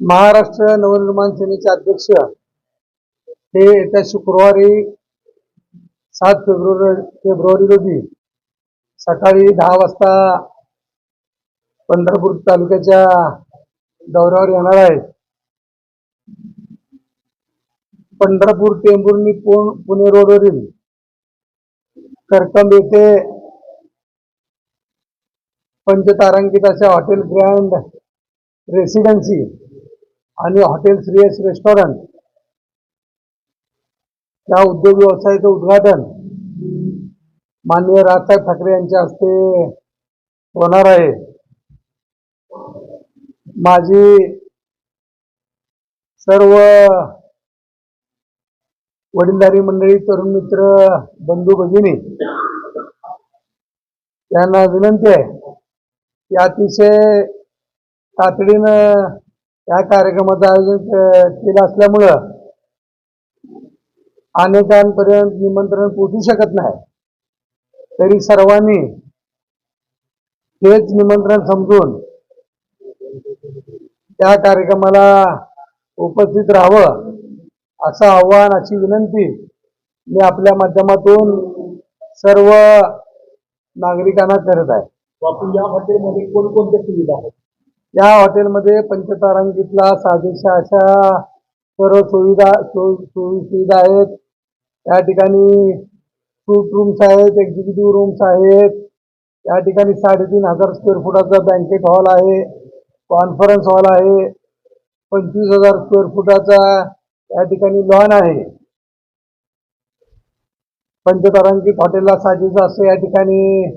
महाराष्ट्र नवनिर्माण सेनेचे अध्यक्ष हे येत्या शुक्रवारी सात फेब्रुवारी फेब्रुवारी रोजी सकाळी दहा वाजता पंढरपूर तालुक्याच्या दौऱ्यावर येणार आहेत. पंढरपूर टेंभुर्णी पुण पुणे रोडवरील करकंब येथे पंचतारांकित अशा हॉटेल ग्रँड रेसिडेन्सी आणि हॉटेल श्रेयस रेस्टॉरंट. त्या उद्योग व्यवसायाचं उद्घाटन माननीय राजसाहेब ठाकरे यांच्या हस्ते होणार आहे. माझी सर्व वडीलधारी मंडळी तरुण मित्र बंधू भगिनी यांना विनंती आहे की अतिशय तातडीनं या कार्यक्रमाचं आयोजन केलं असल्यामुळं अनेकांपर्यंत निमंत्रण पोचू शकत नाही. तरी सर्वांनी तेच निमंत्रण समजून त्या कार्यक्रमाला उपस्थित राहावं असं आव्हान अशी विनंती मी आपल्या माध्यमातून सर्व नागरिकांना करत आहे. आपण या हॉटेलमध्ये कोणकोणत्या सुविधा आहेत? या हॉटेलमध्ये पंचतारांकितला साजेशा अशा सर्व सुविधा सो- सोयी सुविधा आहेत. या ठिकाणी सूट रूम्स आहेत एक्झिक्युटिव्ह रूम्स आहेत. या ठिकाणी साडेतीन हजार स्क्वेअर फुटाचा बँकेट हॉल आहे. कॉन्फरन्स हॉल आहे. पंचवीस हजार स्क्वेअर फुटाचा या ठिकाणी लॉन आहे. पंचतारांकित हॉटेलला साजेसं असं या ठिकाणी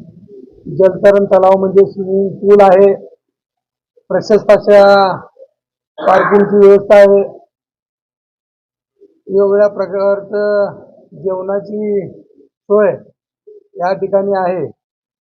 जलतरण तलाव म्हणजे स्विमिंग पूल आहे. प्रशस्ताच्या पार्किंगची व्यवस्था आहे. वेगवेगळ्या प्रकारचं जेवणाची सोय या ठिकाणी आहे.